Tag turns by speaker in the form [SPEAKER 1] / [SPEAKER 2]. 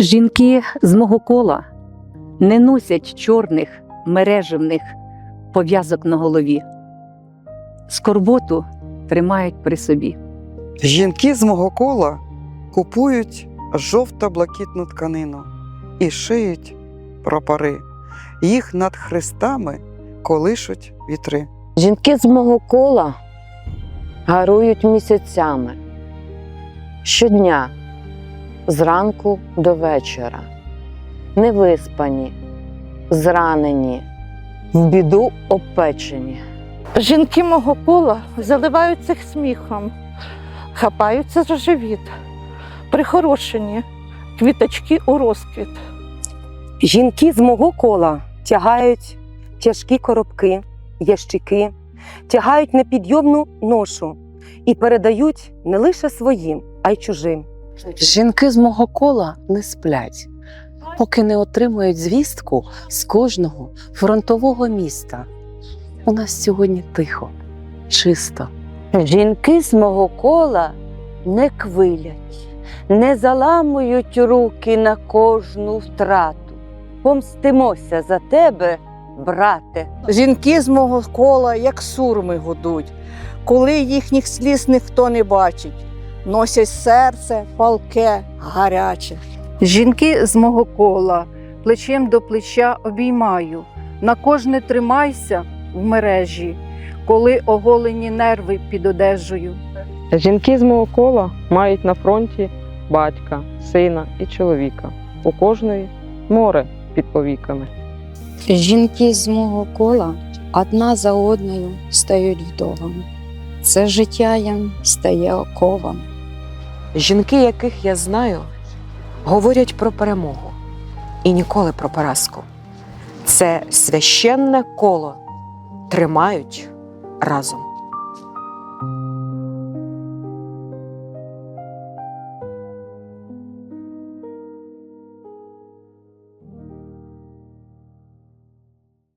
[SPEAKER 1] Жінки з мого кола не носять чорних мережевних пов'язок на голові. Скорботу тримають при собі.
[SPEAKER 2] Жінки з мого кола купують жовто-блакитну тканину і шиють прапори. Їх над хрестами колишуть вітри.
[SPEAKER 3] Жінки з мого кола гарують місяцями щодня, зранку до вечора, невиспані, зранені, в біду опечені.
[SPEAKER 4] Жінки мого кола заливаються сміхом, хапаються за живіт, прихорошені, квіточки у розквіт.
[SPEAKER 5] Жінки з мого кола тягають тяжкі коробки, ящики, тягають непідйомну ношу і передають не лише своїм, а й чужим.
[SPEAKER 6] Жінки з мого кола не сплять, поки не отримують звістку з кожного фронтового міста. У нас сьогодні тихо, чисто.
[SPEAKER 3] Жінки з мого кола не квилять, не заламують руки на кожну втрату. Помстимося за тебе, брате.
[SPEAKER 4] Жінки з мого кола, як сурми гудуть, коли їхніх сліз ніхто не бачить, носять серце палке, гаряче.
[SPEAKER 7] Жінки з мого кола плечем до плеча обіймаю. На кожне тримайся в мережі, коли оголені нерви під одежею.
[SPEAKER 8] Жінки з мого кола мають на фронті батька, сина і чоловіка. У кожної море під повіками.
[SPEAKER 9] Жінки з мого кола одна за одною стають вдовами. Це життя їм стає оковом.
[SPEAKER 10] Жінки, яких я знаю, говорять про перемогу і ніколи про поразку. Це священне коло тримають разом.